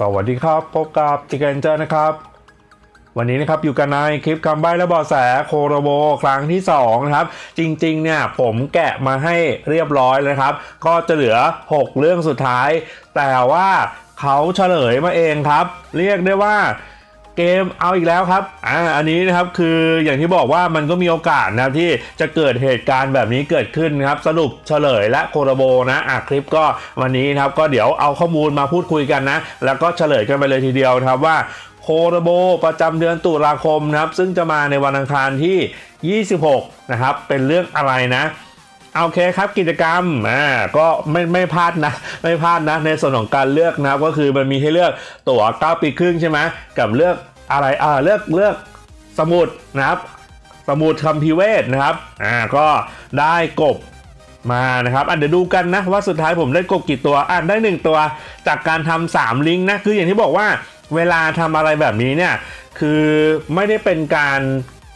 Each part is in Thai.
สวัสดีครับ พบกับจิกเกนเจอร์นะครับ วันนี้นะครับอยู่กันในคลิปคำใบ้และเบาแสโคโรโบครั้งที่2นะครับ จริงๆเนี่ยผมแกะมาให้เรียบร้อยเลยครับ ก็จะเหลือ 6 เรื่องสุดท้าย แต่ว่าเขาเฉลยมาเองครับ เรียกได้ว่า เกมเอาอีกแล้วครับ อ่า อันนี้นะครับคืออย่างที่บอกว่ามันก็มีโอกาสนะครับที่จะเกิดเหตุการณ์แบบนี้เกิดขึ้นนะครับ สรุปเฉลยและโคโรโบนะอะคลิปก็วันนี้นะครับก็เดี๋ยวเอาข้อมูลมาพูดคุยกันนะ แล้วก็เฉลยกันไปเลยทีเดียวนะครับว่าโคโรโบประจำเดือนตุลาคมนะครับ ซึ่งจะมาในวันอังคารที่ 26 นะครับ เป็นเรื่องอะไรนะ โอเคครับกิจกรรมอ่าก็ไม่ไม่พลาดนะ ไม่พลาดนะ ในส่วนของการเลือกนะครับก็คือมันมีให้เลือกตั๋ว 9 ปีครึ่งใช่ไหมกับเลือกอะไรอ่าเลือกเลือกสมุดนะครับ สมุดคัมภีร์เวทนะครับอ่าก็ได้กบมานะครับอะเดี๋ยวดูกันนะว่าสุดท้ายผมได้กบกี่ตัวอะได้หนึ่งตัวจากการทำสามลิงก์นะคืออย่างที่บอกว่าเวลาทำอะไรแบบนี้เนี่ยคือไม่ได้เป็นการ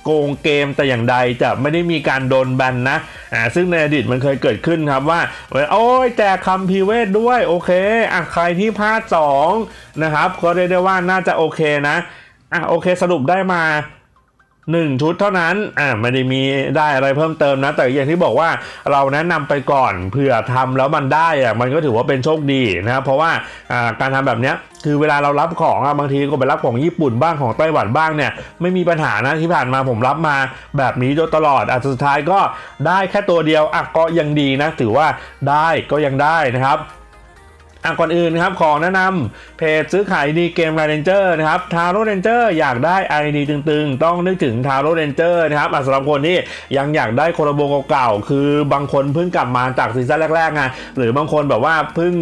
โกงเกมแต่อย่างใดจะไม่ได้มีการโดนแบนนะอ่าซึ่งในอดีตมันเคยเกิดขึ้นครับว่าโอ้ยแจกคำพีเวทด้วยโอเคอะใครที่พลาด2นะครับก็เรียกได้ว่าน่าจะโอเคนะอะโอเคสรุปได้มา หนึ่งชุดเท่านั้น อ่าไม่ได้มีได้อะไรเพิ่มเติมนะ แต่อย่างที่บอกว่าเราแนะนำไปก่อนเผื่อทำแล้วมันได้อะมันก็ถือว่าเป็นโชคดีนะครับเพราะว่าอ่าการทำแบบเนี้ยคือเวลาเรารับของอะบางทีก็ไปรับของญี่ปุ่นบ้างของไต้หวันบ้างเนี่ยไม่มีปัญหานะที่ผ่านมาผมรับมาแบบนี้โดยตลอดอะสุดท้ายก็ได้แค่ตัวเดียวอะก็ยังดีนะถือว่าได้ก็ยังได้นะครับ อะก่อนอื่นนะครับขอแนะนำเพจซื้อขายดีเกมไรเดนเจอร์นะครับทาโรเรนเจอร์อยากได้ ID ตึงๆ ต้องนึกถึงทาโรเรนเจอร์นะครับสำหรับคนที่ยังอยากได้โคโรโบเก่าๆ คือบางคนเพิ่งกลับมาจากซีซั่นแรกๆไงหรือบางคนแบบว่าเพิ่ง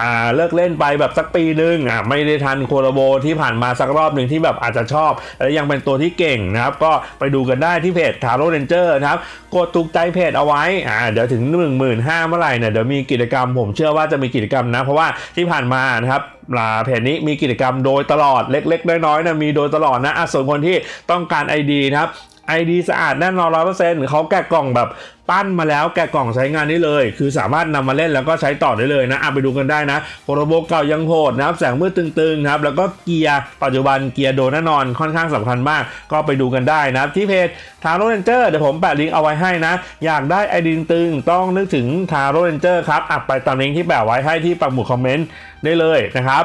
อ่าเลิกเล่นไปแบบสักปีนึงอะไม่ได้ทันโคโรโบที่ผ่านมาสักรอบหนึ่งที่แบบอาจจะชอบ และยังเป็นตัวที่เก่งนะครับก็ไปดูกันได้ที่เพจทาโรเรนเจอร์นะครับกดถูกใจเพจเอาไว้อ่าเดี๋ยวถึง 1 5 0 0 0เมื่อไหร่เนี่ยเดี๋ยวมีกิจกรรมผมเชื่อว่าจะมีกิจกรรมนะเพราะว่าที่ผ่านมานะครับลาเพจนี้มีกิจกรรมโดยตลอดเล็ก ๆ น้อยๆนะมีโดยตลอดนะอะส่วนคนที่ต้องการ ID นะครับ ID สะอาดแน่นอนร้อยเปอร์เซ็นต์เขาแกะกล่องแบบปั้นมาแล้วแกะกล่องใช้งานได้เลย คือสามารถนำมาเล่นแล้วก็ใช้ต่อได้เลยนะอะไปดูกันได้นะโคโรโบเก่ายังโหดนะครับแสงมืดตึงๆนะครับแล้วก็เกียร์ปัจจุบันเกียร์โดนแน่นอนค่อนข้างสำคัญมาก ก็ไปดูกันได้นะครับที่เพจทาโรเรนเจอร์เดี๋ยวผมแปะลิงก์เอาไว้ให้นะ อยากได้ไอดีตึงต้องนึกถึงทาโรเรนเจอร์ครับอะไปตามลิงก์ที่แปะไว้ให้ที่ปักหมุดคอมเมนต์ได้เลยนะครับ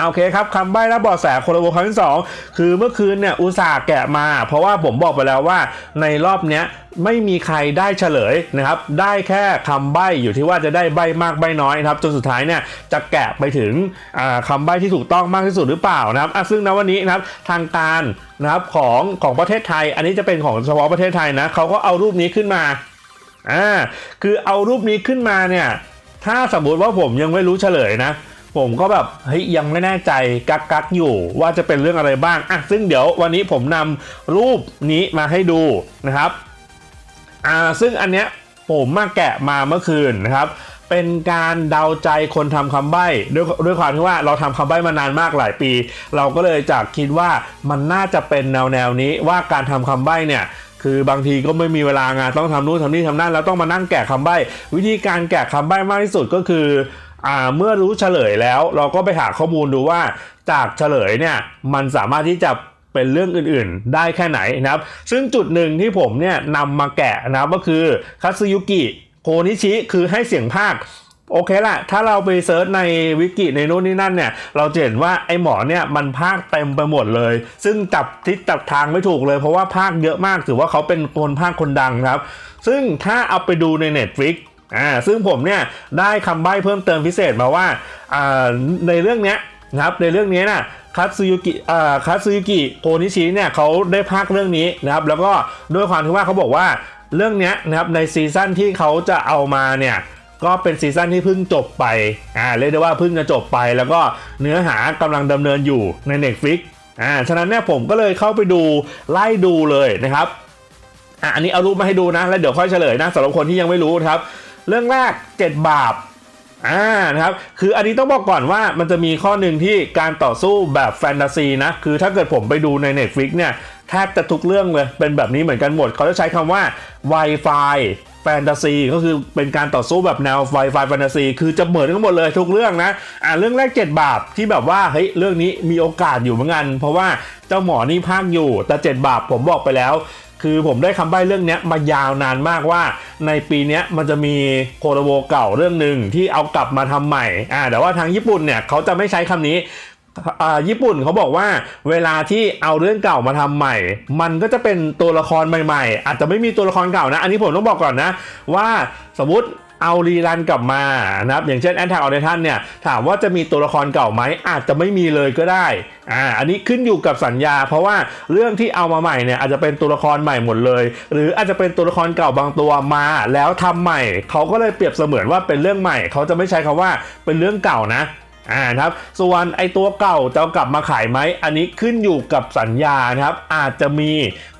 โอเคครับคำใบ้และบาะแสโคโลโบครั้งที่สองคือเมื่อคืนเนี่ยอุตส่าห์แกะมา เพราะว่าผมบอกไปแล้วว่าในรอบเนี้ยไม่มีใครได้เฉลยนะครับ ได้แค่คำใบ้อยู่ที่ว่าจะได้ใบ้มากใบ้น้อยนะครับ จนสุดท้ายเนี่ยจะแกะไปถึงอ่าคำใบ้ที่ถูกต้องมากที่สุดหรือเปล่านะครับซึ่งณวันนี้นะครับทางการนะครับของของประเทศไทย อันนี้จะเป็นของเฉพาะประเทศไทยนะเขาก็เอารูปนี้ขึ้นมาอ่าคือเอารูปนี้ขึ้นมาเนี่ยถ้าสมมติว่าผมยังไม่รู้เฉลยนะ ผมก็แบบเฮ้ยยังไม่แน่ใจกักกักๆอยู่ว่าจะเป็นเรื่องอะไรบ้างอะซึ่งเดี๋ยววันนี้ผมนำรูปนี้มาให้ดูนะครับอ่าซึ่งอันเนี้ยผมมาแกะมาเมื่อคืนนะครับเป็นการเดาใจคนทำคำใบ้ด้วยด้วยความที่ว่าเราทำคำใบ้มานานมากหลายปี เราก็เลยจากคิดว่ามันน่าจะเป็นแนวแนวนี้ว่าการทำคำใบ้เนี่ยคือบางทีก็ไม่มีเวลางานต้องทำนู่นทำนี่ทำนั่นแล้วต้องมานั่งแกะคำใบ้ วิธีการแกะคำใบ้มากที่สุดก็คือ อ่าเมื่อรู้เฉลยแล้วเราก็ไปหาข้อมูลดูว่าจากเฉลยเนี่ยมันสามารถที่จะเป็นเรื่องอื่นๆ ได้แค่ไหนนะครับ ซึ่งจุดหนึ่งที่ผมเนี่ยนำมาแกะนะครับก็คือคัตสึยุกิโคนิชิคือให้เสียงภาคโอเคละถ้าเราไปเซิร์ชในวิกิในโน่นนี่นั่นเนี่ย เราจะเห็นว่าไอ้หมอเนี่ยมันภาคเต็มไปหมดเลย ซึ่งจับทิศจับทางไม่ถูกเลย เพราะว่าภาคเยอะมาก ถือว่าเขาเป็นคนภาคคนดังครับ ซึ่งถ้าเอาไปดูใน Netflix อ่าซึ่งผมเนี่ยได้คำใบ้เพิ่มเติมพิเศษมาว่าอ่าในเรื่องเนี้ยนะครับในเรื่องนี้นะคัตสึยุกิอ่าคัตสึยุกิโคนิชิเนี่ยเขาได้ภาคเรื่องนี้นะครับแล้วก็ด้วยความที่ว่าเขาบอกว่าเรื่องนี้นะครับในซีซั่นที่เขาจะเอามาเนี่ยก็เป็นซีซั่นที่เพิ่งจบไปอ่าเรียกได้ว่าเพิ่งจะจบไป แล้วก็เนื้อหากำลังดำเนินอยู่ใน Netflix อ่าฉะนั้นเนี่ยผมก็เลยเข้าไปดูไล่ดูเลยนะครับอะอันนี้เอารูปมาให้ดูนะแล้วเดี๋ยวค่อยเฉลยนะสำหรับคนที่ยังไม่รู้นะครับ เรื่องแรก 7 บาปอ่านะครับคืออันนี้ต้องบอกก่อนว่ามันจะมีข้อหนึ่งที่การต่อสู้แบบแฟนตาซีนะ คือถ้าเกิดผมไปดูใน Netflix เนี่ยแทบจะทุกเรื่องเลย เป็นแบบนี้เหมือนกันหมด เขาจะใช้คำว่า Wi-Fi แฟนตาซีก็คือเป็นการต่อสู้แบบแนว Wi-Fi แฟนตาซีคือจะเหมือนกันหมดเลยทุกเรื่องนะอ่าเรื่องแรก 7 บาปที่แบบว่าเฮ้ยเรื่องนี้มีโอกาสอยู่เหมือนกันเพราะว่าเจ้าหมอนี่พากอยู่ แต่ 7 บาปผมบอกไปแล้ว คือผมได้คำใบ้เรื่องนี้มายาวนานมากว่า ในปีนี้มันจะมีโคโรโบเก่าเรื่องหนึ่งที่เอากลับมาทำใหม่อ่าแต่ว่าทางญี่ปุ่นเนี่ยเขาจะไม่ใช้คำนี้ ญี่ปุ่นเขาบอกว่าเวลาที่เอาเรื่องเก่ามาทำใหม่ มันก็จะเป็นตัวละครใหม่ๆ อาจจะไม่มีตัวละครเก่านะ อันนี้ผมต้องบอกก่อนนะ ว่าสมมติเอารีรันกลับมานะครับอย่างเช่นแอนทาออเดทันเนี่ยถามว่าจะมีตัวละครเก่าไหมอาจจะไม่มีเลยก็ได้อ่าอันนี้ขึ้นอยู่กับสัญญา เพราะว่าเรื่องที่เอามาใหม่เนี่ยอาจจะเป็นตัวละครใหม่หมดเลย หรืออาจจะเป็นตัวละครเก่าบางตัวมาแล้วทำใหม่ เขาก็เลยเปรียบเสมือนว่าเป็นเรื่องใหม่ เขาจะไม่ใช้คำว่าเป็นเรื่องเก่านะ อ่าครับส่วนไอตัวเก่าจะกลับมาขายไหมอันนี้ขึ้นอยู่กับสัญญานะครับอาจจะมี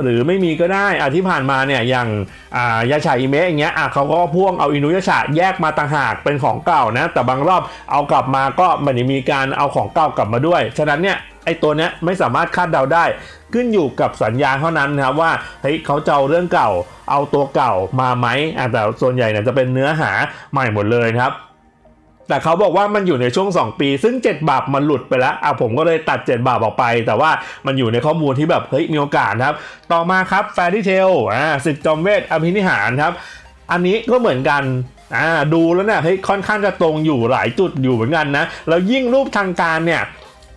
หรือไม่มีก็ได้อาที่ผ่านมาเนี่ยอย่างอ่ายาชาอิเมะอย่างเงี้ยอะเขาก็พ่วงเอาอินุยาชาแยกมาต่างหากเป็นของเก่านะแต่บางรอบเอากลับมาก็ม่ได้มีการเอาของเก่ากลับมาด้วย ฉะนั้นเนี่ยไอตัวเนี้ยไม่สามารถคาดเดาได้ ขึ้นอยู่กับสัญญาเท่านั้นนะครับว่าเฮ้ยเขาจะเอาเรื่องเก่าเอาตัวเก่ามาไหมอะแต่ส่วนใหญ่เนี่ยจะเป็นเนื้อหาใหม่หมดเลยครับ แต่เขาบอกว่ามันอยู่ในช่วง 2 ปี ซึ่ง 7 บาปมันหลุดไปแล้วอะผมก็เลยตัด 7 บาปออกไป แต่ว่ามันอยู่ในข้อมูลที่แบบเฮ้ยมีโอกาสครับ ต่อมาครับแฟรี่เทลอ่าสิทธิจอมเวทอภินิหารครับ อันนี้ก็เหมือนกันอ่าดูแล้วเนี่ยเฮ้ยค่อนข้างจะตรงอยู่หลายจุดอยู่เหมือนกันนะแล้วยิ่งรูปทางการเนี่ย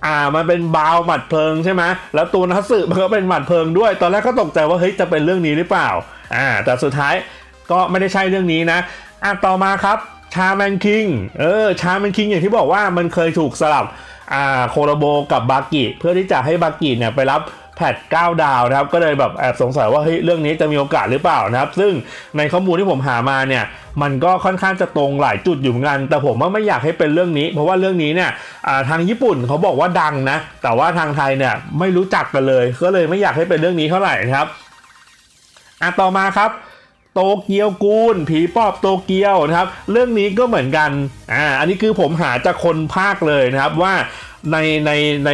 อ่ามันเป็นบาวหมัดเพลิงใช่ไหมแล้วตัวนัทสึมันก็เป็นหมัดเพลิงด้วย ตอนแรกก็ตกใจว่าเฮ้ยจะเป็นเรื่องนี้หรือเปล่าอ่าแต่สุดท้ายก็ไม่ได้ใช่เรื่องนี้นะอะต่อมาครับ ชาแมนคิงเออชาแมนคิงอย่างที่บอกว่ามันเคยถูกสลับอ่าโคโรโบกับบากิเพื่อที่จะให้บากิเนี่ยไปรับแพท9ดาวนะครับก็เลยแบบแอบสงสัยว่าเฮ้ยเรื่องนี้จะมีโอกาสหรือเปล่านะครับ ซึ่งในข้อมูลที่ผมหามาเนี่ยมันก็ค่อนข้างจะตรงหลายจุดอยู่เหมือนกัน แต่ผมว่าไม่อยากให้เป็นเรื่องนี้ เพราะว่าเรื่องนี้เนี่ยทางญี่ปุ่นเขาบอกว่าดังนะ แต่ว่าทางไทยเนี่ยไม่รู้จักกันเลย ก็เลยไม่อยากให้เป็นเรื่องนี้เท่าไหร่นะครับอะต่อมาครับ โตเกียวกูล ผีปอบโตเกียวนะครับ เรื่องนี้ก็เหมือนกันอ่าอันนี้คือผมหาจากคนภาคเลยนะครับว่าในในใน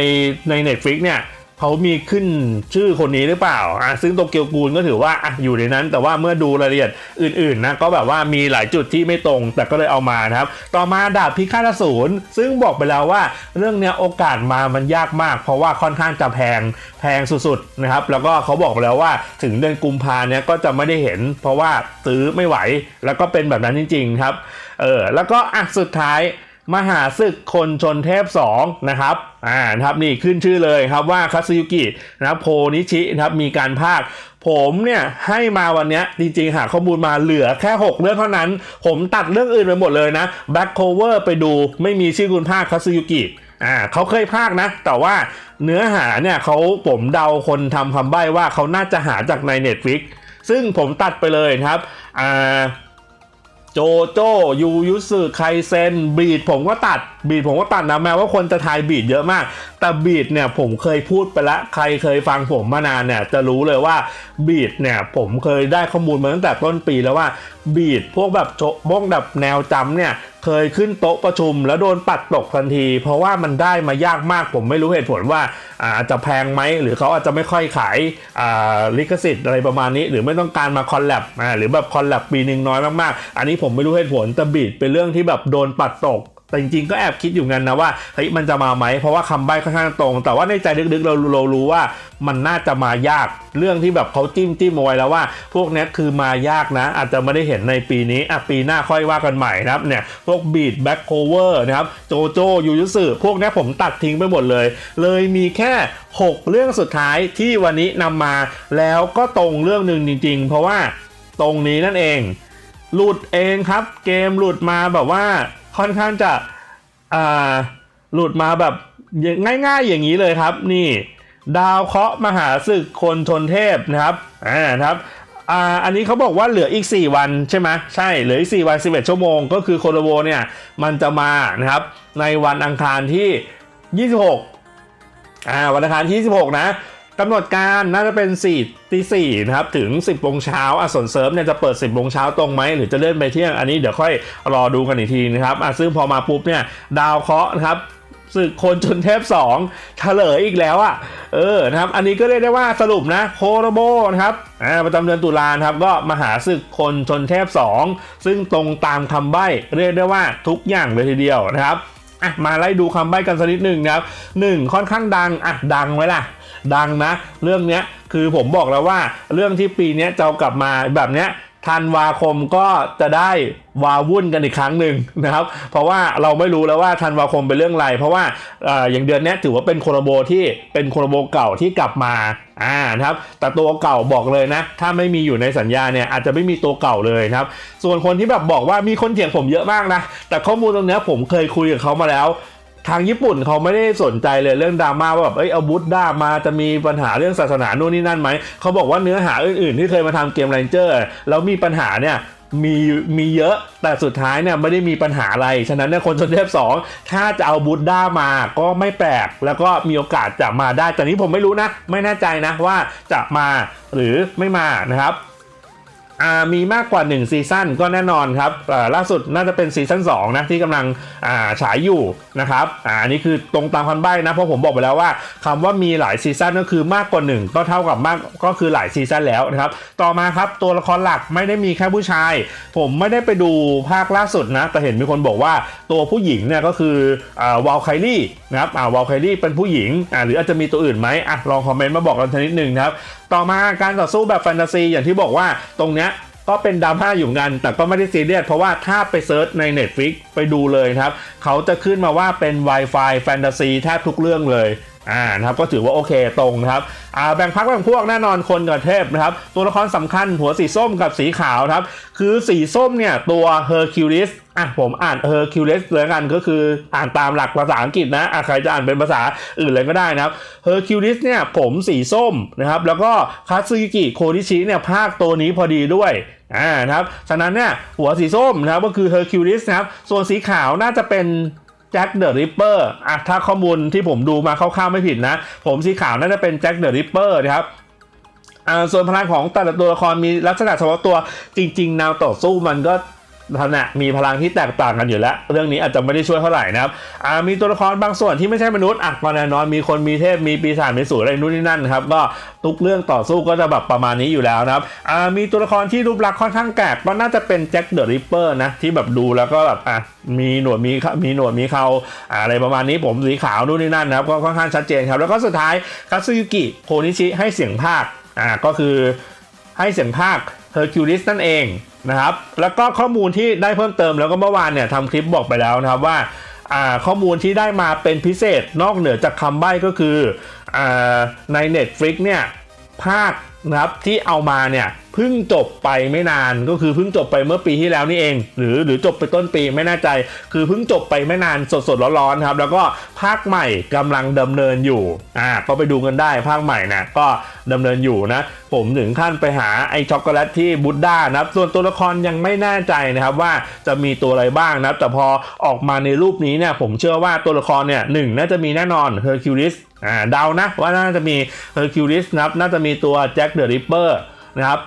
ในเน็ตฟลิกเนี่ย เขามีขึ้นชื่อคนนี้หรือเปล่าอะซึ่งโตเกียวกูลก็ถือว่าอะอยู่ในนั้น แต่ว่าเมื่อดูรายละเอียดอื่นๆนะก็แบบว่ามีหลายจุดที่ไม่ตรง แต่ก็เลยเอามานะครับ ต่อมาดาบพิฆาตอสูรซึ่งบอกไปแล้วว่าเรื่องเนี้ยโอกาสมามันยากมาก เพราะว่าค่อนข้างจะแพงแพงสุดๆนะครับ แล้วก็เขาบอกไปแล้วว่าถึงเดือนกุมภาเนี้ยก็จะไม่ได้เห็น เพราะว่าซื้อไม่ไหว แล้วก็เป็นแบบนั้นจริง ๆ ครับ เออแล้วก็อะสุดท้าย มหาศึกคนชนเทพ2นะครับอ่านะครับนี่ขึ้นชื่อเลยครับว่าคาซึยุกินะครับโพนิชินะครับมีการพากย์ผมเนี่ยให้มาวันนี้จริงๆ หาข้อมูลมาเหลือแค่ 6 เรื่องเท่านั้น ผมตัดเรื่องอื่นไปหมดเลยนะ Back Cover ไปดูไม่มีชื่อคุณภาคคาซึยุกิอ่าเขาเคยพากย์นะ แต่ว่าเนื้อหาเนี่ยเขาผมเดาคนทำคำใบ้ว่าเขาน่าจะหาจากใน Netflix ซึ่งผมตัดไปเลยครับอ่า โจโจยูยุสึไคเซนบีดผมก็ตัดบีดผมก็ตัดนะแม้ว่าคนจะทายบีดเยอะมาก แต่บีดเนี่ยผมเคยพูดไปแล้วใครเคยฟังผมมานานเนี่ยจะรู้เลยว่าบีดเนี่ยผมเคยได้ข้อมูลมาตั้งแต่ต้นปีแล้วว่าบีดพวกแบบโจพวกแบบแนวจำเนี่ยเคยขึ้นโต๊ะประชุมแล้วโดนปัดตกทันที เพราะว่ามันได้มายากมากผมไม่รู้เหตุผลว่าอาจจะแพงไหมหรือเขาอาจจะไม่ค่อยขายาลิขสิทธิ์อะไรประมาณนี้ หรือไม่ต้องการมาคอลแลบหรือแบบคอลแลบปีหนึ่งน้อยมากๆ อันนี้ผมไม่รู้เหตุผลแต่บีดเป็นเรื่องที่แบบโดนปัดตก แต่จริงๆก็แอบคิดอยู่กันนะว่าเฮ้ยมันจะมาไหมเพราะว่าคำใบ้ค่อนข้างตรง แต่ว่าในใจลึกๆเราเรารู้ว่ามันน่าจะมายากเรื่องที่แบบเขาจิ้มจิ้มเอาไว้แล้วว่า พวกนี้คือมายากนะ อาจจะไม่ได้เห็นในปีนี้อะปีหน้าค่อยว่ากันใหม่นะครับเนี่ยพวกบีดแบ็คโคเวอร์นะครับโจโจยูยุสึพวกนี้ผมตัดทิ้งไปหมดเลย เลยมีแค่ 6 เรื่องสุดท้ายที่วันนี้นำมาแล้วก็ตรงเรื่องหนึ่งจริง ๆ เพราะว่าตรงนี้นั่นเอง หลุดเองครับ เกมหลุดมาแบบว่า ค่อนข้างจะอ่าหลุดมาแบบง่ายๆอย่างนี้เลยครับ นี่ ดาวเคราะห์มหาศึกคนชนเทพนะครับอ่านะครับอ่าอันนี้เขาบอกว่าเหลืออีก 4 วันใช่ไหมใช่เหลืออีก 4 วัน 11 ชั่วโมง ก็คือโคโลโบเนี่ย มันจะมานะครับ ในวันอังคารที่ 26อ่าวันอังคารที่ 26 นะ กำหนดการน่าจะเป็น4ตีสี่นะครับถึง 10โมงเช้าอะส่วนเซิร์ฟเนี่ยจะเปิด 10โมงเช้าตรงไหมหรือจะเลื่อนไปเที่ยงอันนี้เดี๋ยวค่อยรอดูกันอีกทีนะครับอะซึ่งพอมาปุ๊บเนี่ยดาวเคราะห์นะครับศึกคนจนเทพ2เฉลยอีกแล้วอะ เออนะครับ อันนี้ก็เรียกได้ว่าสรุปนะโคโรโบนะครับอ่าประจำเดือนตุลานครับก็มหาศึกคนชนเทพ 2 ซึ่งตรงตามคำใบ้เรียกได้ว่าทุกอย่างเลยทีเดียวนะครับอะมาไล่ดูคำใบ้กันสักนิดหนึ่งนะครับหนึ่งค่อนข้างดังอะดังไว้ล่ะ ดังนะ เรื่องเนี้ยคือผมบอกแล้วว่าเรื่องที่ปีนี้จะเอากลับมาแบบเนี้ยธันวาคมก็จะได้วาวุ่นกันอีกครั้งหนึ่งนะครับ เพราะว่าเราไม่รู้แล้วว่าธันวาคมเป็นเรื่องอะไร เพราะว่าออย่างเดือนนี้ถือว่าเป็นโคโรโบที่เป็นโคโรโบเก่าที่กลับมาอ่านะครับ แต่ตัวเก่าบอกเลยนะ ถ้าไม่มีอยู่ในสัญญาเนี่ยอาจจะไม่มีตัวเก่าเลยนะครับ ส่วนคนที่แบบบอกว่ามีคนเถียงผมเยอะมากนะ แต่ข้อมูลตรงนี้ผมเคยคุยกับเขามาแล้ว ทางญี่ปุ่นเขาไม่ได้สนใจเลยเรื่องดราม่าว่าแบบเอ้ยเอาบูธด้ามาจะมีปัญหาเรื่องศาสนาโน่นนี่นั่นไหมเขาบอกว่าเนื้อหาอื่นๆ ที่เคยมาทำเกม r รนเจอร์แล้วมีปัญหาเนี่ยมีมีเยอะแต่สุดท้ายเนี่ยไม่ได้มีปัญหาอะไร ฉะนั้นเนี่ยคนชนเทพ2ถ้าจะเอาบูธด้ามาก็ไม่แปลก แล้วก็มีโอกาสจะมาได้แต่นี้ผมไม่รู้นะ ไม่แน่ใจนะว่าจะมาหรือไม่มานะครับ มีมากกว่า 1 ซีซั่นก็แน่นอนครับล่าสุดน่าจะเป็นซีซั่น2นะที่กำลังฉายอยู่นะครับออันนี้คือตรงตามคันใบ้นะเพราะผมบอกไปแล้วว่าคำว่ามีหลายซีซั่นก็คือมากกว่า 1 ก็เท่ากับมากก็คือหลายซีซั่นแล้วนะครับต่อมาครับตัวละครหลักไม่ได้มีแค่ผู้ชาย ผมไม่ได้ไปดูภาคล่าสุดนะแต่เห็นมีคนบอกว่าตัวผู้หญิงเนี่ยก็คืออวาลไคลี่นะครับวาลไคลี่เป็นผู้หญิงหรืออาจจะมีตัวอื่นไหมอะลองคอมเมนต์มาบอกกันทีนิดนึงนะครับต่อมาการต่อสู้แบบแฟนตาซีอย่างที่บอกว่าตรงเนี้ย ก็เป็นดราม่าอยู่เหมือนกัน แต่ก็ไม่ได้ซีเรียสเพราะว่าถ้าไปเซิร์ชใน Netflix ไปดูเลยครับ เขาจะขึ้นมาว่าเป็น Wi-Fi แฟนตาซีแทบทุกเรื่องเลย อ่านะครับก็ถือว่าโอเคตรงนะครับอ่าแบ่งพักแบ่งพวกแน่นอนคนกับเทพนะครับตัวละครสำคัญหัวสีส้มกับสีขาวครับคือสีส้มเนี่ยตัว Hercules อะผมอ่าน Hercules เลยกันก็คืออ่านตามหลักภาษาอังกฤษนะอะใครจะอ่านเป็นภาษาอื่นเลยก็ได้นะครับ Hercules เนี่ยผมสีส้มนะครับแล้วก็คาซึกิโคริชิเนี่ยภาคตัวนี้พอดีด้วยอ่านะครับฉะนั้นเนี่ยหัวสีส้มนะครับก็คือ Hercules นะครับส่วนสีขาวน่าจะเป็น จ็คเดอะริปเปอร์อะถ้าข้อมูลที่ผมดูมาคร่าวๆไม่ผิดนะ ผมสีขาวน่าจะเป็นแจ็คเดอะริปเปอร์นะครับอ่าส่วนพลังของแต่ละตัวละครมีลักษณะเฉพาะตัวจริง ๆ แนวต่อสู้มันก็ ขณะมีพลังที่แตกต่างกันอยู่แล้ว เรื่องนี้อาจจะไม่ได้ช่วยเท่าไหร่นะครับอ่ามีตัวละครบางส่วนที่ไม่ใช่มนุษย์อะก็แน่นอนมีคนมีเทพมีปีศาจมีสูรอะไรนู่นนี่นั่นครับก็ทุกเรื่องต่อสู้ก็จะแบบประมาณนี้อยู่แล้วนะครับอ่ามีตัวละครที่รูปลักษณ์ค่อนข้างแกร่ก็น่าจะเป็นแจ็คเดอะริปเปอร์นะที่แบบดูแล้วก็แบบอะมีหนวดมีมีหนวดมีเขาอ่าอะไรประมาณนี้ผมสีขาวนู่นนี่นั่นนะครับก็ค่อนข้างชัดเจนครับแล้วก็สุดท้ายคาซึยุกิโคนิชิให้เสียงภาคอ่าก็คือให้เสียงภาค Hercules นั่นเองนะครับ แล้วก็ข้อมูลที่ได้เพิ่มเติมแล้วก็เมื่อวานเนี่ยทำคลิปบอกไปแล้วนะครับว่าข้อมูลที่ได้มาเป็นพิเศษนอกเหนือจากคำใบ้ก็คืออใน Netflix เนี่ยภาคนะครับที่เอามาเนี่ย เพิ่งจบไปไม่นานก็คือเพิ่งจบไปเมื่อปีที่แล้วนี่เอง หรือหรือจบไปต้นปีไม่แน่ใจ คือเพิ่งจบไปไม่นานสดๆร้อนๆครับ แล้วก็ภาคใหม่กำลังดำเนินอยู่อ่าก็ไปดูกันได้ภาคใหม่นะก็ดำเนินอยู่นะ ผมถึงขั้นไปหาไอช็อกโกแลตที่บูดด้านะครับ ส่วนตัวละครยังไม่แน่ใจนะครับว่าจะมีตัวอะไรบ้างนะแต่พอออกมาในรูปนี้เนี่ยผมเชื่อว่าตัวละครเนี่ยหนึ่งน่าจะมีแน่นอนเฮอร์คิวลิสอ่าเดานะว่าน่าจะมีเฮอร์คิวลิสนะครับน่าจะมีตัวแจ็คเดอะริปเปอร์นะครับ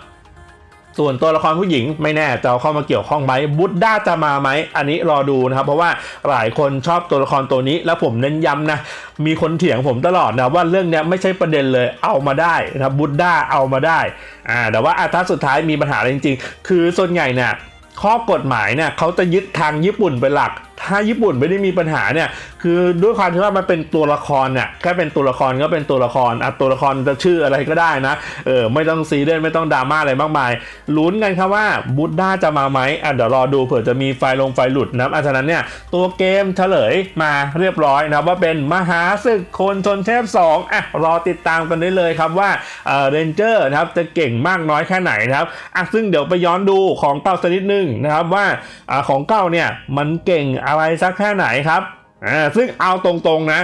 ส่วนตัวละครผู้หญิงไม่แน่จะเอาเข้ามาเกี่ยวข้องไหมบุตด้าจะมาไหมอันนี้รอดูนะครับเพราะว่าหลายคนชอบตัวละครตัวนี้ แล้วผมเน้นย้ำนะมีคนเถียงผมตลอดนะว่าเรื่องนี้ไม่ใช่ประเด็นเลยเอามาได้นะครับบุตด้าเอามาได้อ่าแต่ว่าอาถ้าสุดท้ายมีปัญหาอะไรจริง ๆ คือส่วนใหญ่เนี่ยข้อกฎหมายเนี่ยเขาจะยึดทางญี่ปุ่นเป็นหลัก ถ้าญี่ปุ่นไม่ได้มีปัญหาเนี่ย คือด้วยความที่ว่ามันเป็นตัวละครเนี่ยแค่เป็นตัวละครก็เป็นตัวละครอะตัวละครจะชื่ออะไรก็ได้นะ เออไม่ต้องซีเรียสไม่ต้องดราม่าอะไรมากมายลุ้นกันครับว่าบูดด้าจะมาไหมอะเดี๋ยวรอดูเผื่อจะมีไฟลงไฟหลุดนะอะฉะนั้นเนี่ยตัวเกมเฉลยมาเรียบร้อยนะว่าเป็นมหาศึกคนชนเทพ2อะรอติดตามกันได้เลยครับว่าเออเรนเจอร์นะครับจะเก่งมากน้อยแค่ไหนนะครับอะซึ่งเดี๋ยวไปย้อนดูของเก่าสักนิดนึงนะครับว่าอ่าของเก่าเนี่ยมันเก่งอะไรสักแค่ไหนครับอ่าซึ่งเอาตรงๆนะ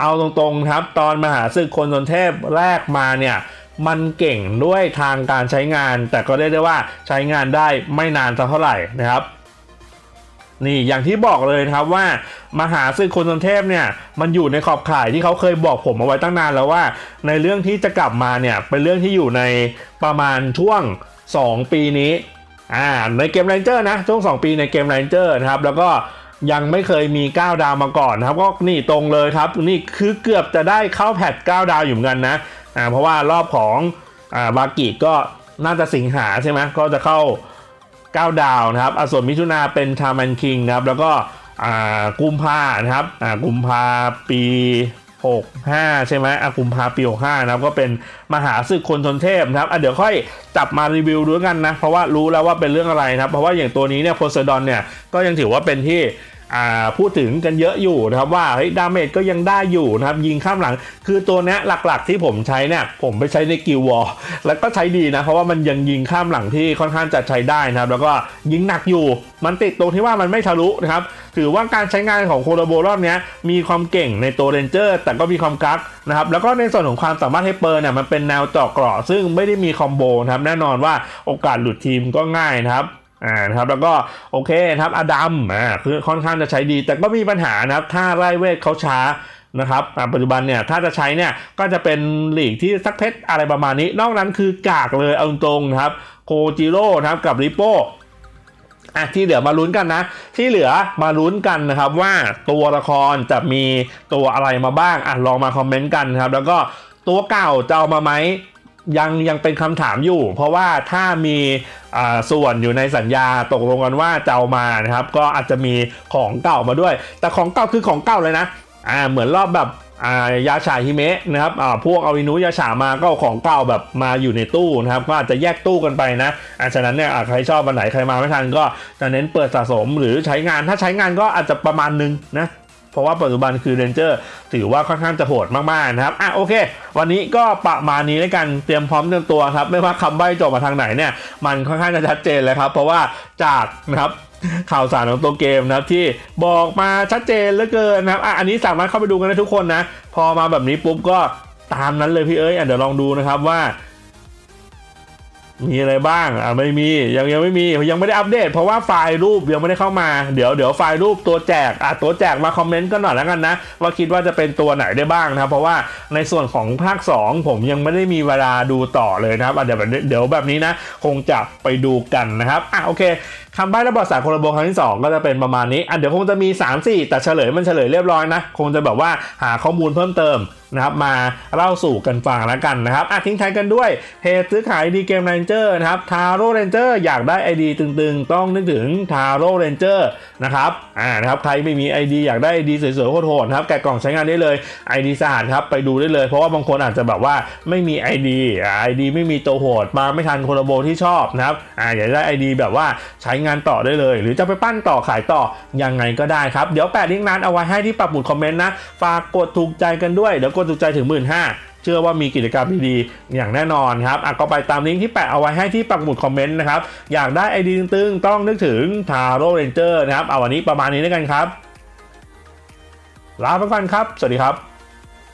เอาตรงๆครับ ตอนมหาศึกคนชนเทพแรกมาเนี่ยมันเก่งด้วยทางการใช้งาน แต่ก็เรียกได้ว่าใช้งานได้ไม่นานสักเท่าไหร่นะครับนี่อย่างที่บอกเลยครับว่ามหาศึกคนทนเทพเนี่ยมันอยู่ในขอบข่ายที่เขาเคยบอกผมเอาไว้ตั้งนานแล้วว่า ในเรื่องที่จะกลับมาเนี่ยเป็นเรื่องที่อยู่ในประมาณช่วง 2 ปีนี้อ่าในเกม Ranger นะช่วง 2 ปีในเกม Ranger นะครับแล้วก็ ยังไม่เคยมี 9 ดาวมาก่อนนะครับ ก็นี่ตรงเลยครับ นี่คือเกือบจะได้เข้าแพท 9 ดาวอยู่เหมือนกันนะอ่าเพราะว่ารอบของอ่าบากิก็น่าจะสิงหาใช่ไหมก็จะเข้า 9 ดาวนะครับอะส่วนมิถุนาเป็นชามันคิงนะครับ แล้วก็อ่ากุมภานะครับอ่ากุมภาปี 65 ใช่ไหมอาคุมภาปี 65 นะครับ ก็เป็นมหาศึกคนชนเทพนะครับอะเดี๋ยวค่อยจับมารีวิวด้วยกันนะ เพราะว่ารู้แล้วว่าเป็นเรื่องอะไรนะครับ เพราะว่าอย่างตัวนี้เนี่ยโพไซดอนเนี่ยก็ยังถือว่าเป็นที่ พูดถึงกันเยอะอยู่นะครับว่าเฮ้ยดาเมจก็ยังได้อยู่นะครับยิงข้ามหลัง คือตัวนี้หลักๆที่ผมใช้เนี่ยผมไปใช้ในกิลวอลแล้วก็ใช้ดีนะ เพราะว่ามันยังยิงข้ามหลังที่ค่อนข้างจะใช้ได้นะครับ แล้วก็ยิงหนักอยู่มันติดตรงที่ว่ามันไม่ทะลุนะครับถือว่าการใช้งานของโคโรโบรอบนี้มีความเก่งในตัวเรนเจอร์ แต่ก็มีความกักนะครับแล้วก็ในส่วนของความสามารถให้เปิร์เนี่ยมันเป็นแนวเจาะเกราะซึ่งไม่ได้มีคอมโบนะครับแน่นอนว่าโอกาสหลุดทีมก็ง่ายนะครับ อ่านะครับแล้วก็โอเคครับอดัมอ่าคือค่อนข้างจะใช้ดี แต่ก็มีปัญหานะครับถ้าไล่เวทเขาช้านะครับปัจจุบันเนี่ยถ้าจะใช้เนี่ยก็จะเป็นหลีกที่สักเพชรอะไรประมาณนี้ นอกนั้นคือกากเลยเอาตรงนะครับโคจิโร่นะครับกับริโป้อะที่เหลือมาลุ้นกันนะ ที่เหลือมาลุ้นกันนะครับว่าตัวละครจะมีตัวอะไรมาบ้างอะลองมาคอมเมนต์กันครับ แล้วก็ตัวเก่าจะเอามาไหม ยังยังเป็นคำถามอยู่ เพราะว่าถ้ามีส่วนอยู่ในสัญญาตกลงกันว่าจะเอามานะครับ ก็อาจจะมีของเก่ามาด้วย แต่ของเก่าคือของเก่าเลยนะอ่าเหมือนรอบแบบยาฉาฮิเมะนะครับอ่าพวกอาวินุยาฉามาก็เอาของเก่าแบบมาอยู่ในตู้นะครับ ก็อาจจะแยกตู้กันไปนะอ่าฉะนั้นเนี่ยใครชอบวันไหนใครมาไม่ทันก็จะเน้นเปิดสะสมหรือใช้งานถ้าใช้งานก็อาจจะประมาณนึงนะ เพราะว่าปัจจุบันคือเรนเจอร์ถือว่าค่อนข้างจะโหดมากๆนะครับอะโอเค วันนี้ก็ประมาณนี้แล้วกันเตรียมพร้อมเตรียมตัวครับ ไม่ว่าคำใบ้จบมาทางไหนเนี่ย มันค่อนข้างจะชัดเจนเลยครับ เพราะว่าจากนะครับข่าวสารของตัวเกมนะครับที่บอกมาชัดเจนเหลือเกินนะครับอะอันนี้สามารถเข้าไปดูกันได้ทุกคนนะ พอมาแบบนี้ปุ๊บก็ตามนั้นเลยพี่เอ้ยอะเดี๋ยวลองดูนะครับว่า มีอะไรบ้างอ่าไม่มียังยังไม่มียังไม่ได้อัปเดต เพราะว่าไฟล์รูปยังไม่ได้เข้ามาเดี๋ยวเดี๋ยวไฟล์รูปตัวแจกอะตัวแจกมาคอมเมนต์กันหน่อยแล้วกันนะ ว่าคิดว่าจะเป็นตัวไหนได้บ้างนะครับเพราะว่าในส่วนของภาค 2 ผมยังไม่ได้มีเวลาดูต่อเลยนะครับอะเดี๋ยวแบบเดี๋ยวแบบนี้นะ คงจะไปดูกันนะครับอะโอเคคำใบ้และบทสารโคโลโบครั้งที่ 2 ก็จะเป็นประมาณนี้อะเดี๋ยวคงจะมี 3 4 แต่เฉลยมันเฉลยเรียบร้อยนะ คงจะแบบว่าหาข้อมูลเพิ่มเติม นะครับมาเล่าสู่กันฟังแล้วกันนะครับอะทิ้งท้ายกันด้วยเหตุซื้อขายดีเกม Ranger นะครับทาโร่เรนเจอร์อยากได้ ID ตึงๆ ต้องนึกถึงทาโร่เรนเจอร์นะครับอ่านะครับใครไม่มี ID อยากได้ ID สวยๆโหดๆนะครับแกะกล่องใช้งานได้เลย ID สะอาดครับไปดูได้เลย เพราะว่าบางคนอาจจะแบบว่าไม่มี ID อ่า ID ไม่มีตัวโหดมาไม่ทันโคโลโบที่ชอบนะครับอ่าอยากได้ ID แบบว่าใช้งานต่อได้เลย หรือจะไปปั้นต่อขายต่อยังไงก็ได้ครับเดี๋ยวแปะลิงก์นั้นเอาไว้ให้ที่ปักหมุดคอมเมนต์นะฝากกดถูกใจกันด้วยเดี๋ยวกดถูกใจถึง 1 5ื่นเชื่อว่ามีกิจกรรมดีๆอย่างแน่นอนครับอะก็ไปตามลิงก์ที่แปะเอาไว้ให้ที่ปักหมุดคอมเมนต์นะครับ อยากได้ไอดีตึงๆ ต้องนึกถึงทาโร่เรนเจอร์นะครับ เอาวันนี้ประมาณนี้แล้วกันครับ ลาไปก่อนครับ สวัสดีครับ